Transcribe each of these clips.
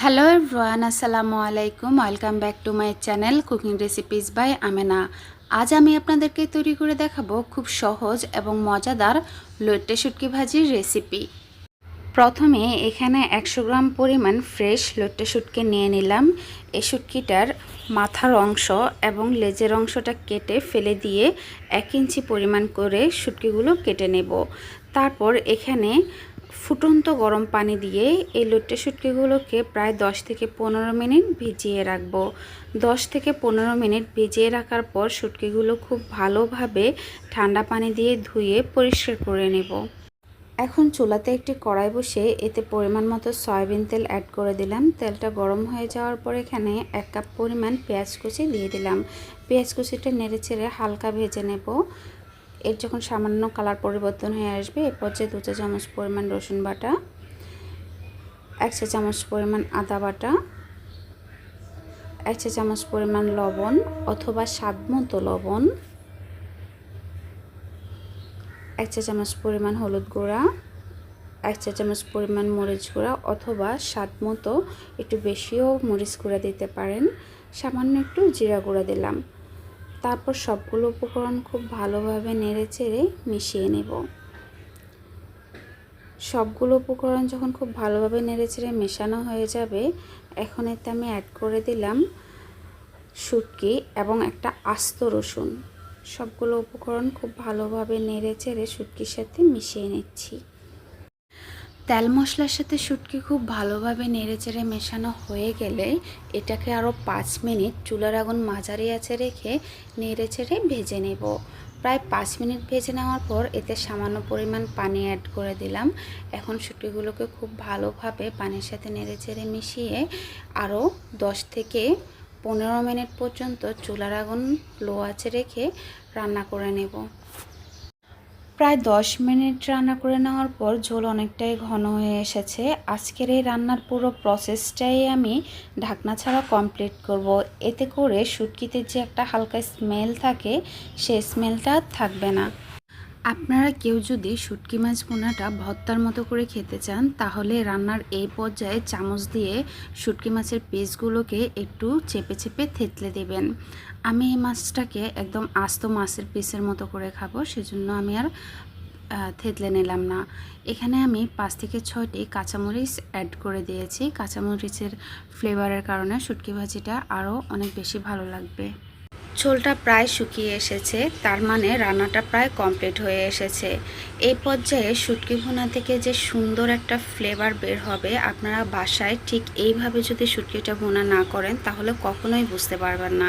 Hello everyone আসসালামু আলাইকুম welcome back to my channel cooking recipes by Amena আজ আমি আপনাদেরকে তৈরি করে দেখাবো খুব সহজ এবং মজাদার লইট্টে শুটকি ভাজির রেসিপি প্রথমে এখানে একশো গ্রাম পরিমাণ ফ্রেশ লইট্টে শুটকি নিয়ে নিলাম। এই শুটকিটার মাথার অংশ এবং লেজের অংশটা কেটে ফেলে দিয়ে এক ইঞ্চি পরিমাণ করে শুটকিগুলো কেটে নেব। তারপর এখানে ফুটন্ত গরম পানি দিয়ে এই লুট্টে শুটকিগুলোকে প্রায় 10 থেকে পনেরো মিনিট ভিজিয়ে রাখব। 10 থেকে পনেরো মিনিট ভিজিয়ে রাখার পর শুটকিগুলো খুব ভালোভাবে ঠান্ডা পানি দিয়ে ধুয়ে পরিষ্কার করে নেব। এখন চুলাতে একটি কড়াই বসে এতে পরিমাণ মতো সয়াবিন তেল অ্যাড করে দিলাম। তেলটা গরম হয়ে যাওয়ার পর এখানে এক কাপ পরিমাণ পেঁয়াজ কুচি দিয়ে দিলাম। পেঁয়াজ কুচিটা নেড়ে চেড়ে হালকা ভেজে নেব। এর যখন সামান্য কালার পরিবর্তন হয়ে আসবে এ পর্যায়ে দু চা চামচ পরিমাণ রসুন বাটা, এক চা চামচ পরিমাণ আদা বাটা, এক চা চামচ পরিমাণ লবণ অথবা স্বাদ মতো লবণ, এক চা চামচ পরিমাণ হলুদ গুঁড়া, এক চা চামচ পরিমাণ মরিচ গুঁড়া অথবা স্বাদ মতো একটু বেশিও মরিচ গুঁড়া দিতে পারেন। সামান্য একটু জিরা গুঁড়া দিলাম। তারপর সবগুলো উপকরণ খুব ভালোভাবে নেড়ে চেড়ে মিশিয়ে নেব। সবগুলো উপকরণ যখন খুব ভালোভাবে নেড়ে চেড়ে মেশানো হয়ে যাবে, এখন এতে আমি অ্যাড করে দিলাম শুটকি এবং একটা আস্ত রসুন। সবগুলো উপকরণ খুব ভালোভাবে নেড়ে চেড়ে শুটকির সাথে মিশিয়ে নিচ্ছি। তেল মশলার সাথে শুটকি খুব ভালোভাবে নেড়েচেড়ে মেশানো হয়ে গেলে এটাকে আরও পাঁচ মিনিট চুলার আগুন মাঝারি আছে রেখে নেড়েচেড়ে ভেজে নেব। প্রায় পাঁচ মিনিট ভেজে নেওয়ার পর এতে সামান্য পরিমাণ পানি অ্যাড করে দিলাম। এখন শুটকিগুলোকে খুব ভালোভাবে পানির সাথে নেড়েচেড়ে মিশিয়ে আরও দশ থেকে পনেরো মিনিট পর্যন্ত চুলার আগুন লো আছে রেখে রান্না করে নেব। প্রায় দশ মিনিট রান্না করে নেওয়ার পর ঝোল অনেকটাই ঘন হয়ে এসেছে। আজকের এই রান্নার পুরো প্রসেসটাই আমি ঢাকনা ছাড়া কমপ্লিট করব। এতে করে শুটকিতে যে একটা হালকা স্মেল থাকে, সেই স্মেলটা থাকবে না। আপনারা কেউ যদি শুটকি মাছ বোনাটা ভর্তার মতো করে খেতে চান, তাহলে রান্নার এই পর্যায়ে চামচ দিয়ে শুটকি মাছের পিসগুলোকে একটু চেপে চেপে থেতলে দেবেন। আমি এই মাছটাকে একদম আস্ত মাছের পিসের মতো করে খাব, সেজন্য আমি আর থেতলে নিলাম না। এখানে আমি পাঁচ থেকে ছয়টি কাঁচামরিচ অ্যাড করে দিয়েছি। কাঁচামরিচের ফ্লেভারের কারণে শুটকি ভাজিটা আরও অনেক বেশি ভালো লাগবে। ঝোলটা প্রায় শুকিয়ে এসেছে, তার মানে রান্নাটা প্রায় কমপ্লিট হয়ে এসেছে। এই পর্যায়ে শুটকি ভুনা থেকে যে সুন্দর একটা ফ্লেভার বের হবে, আপনারা বাসায় ঠিক এইভাবে যদি শুটকিটা ভুনা না করেন, তাহলে কখনোই বুঝতে পারবেন না।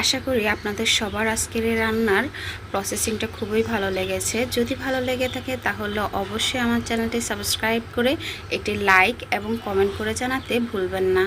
আশা করি আপনাদের সবার আজকের এই রান্নার প্রসেসিংটা খুবই ভালো লেগেছে। যদি ভালো লেগে থাকে, তাহলে অবশ্যই আমার চ্যানেলটি সাবস্ক্রাইব করে একটি লাইক এবং কমেন্ট করে জানাতে ভুলবেন না।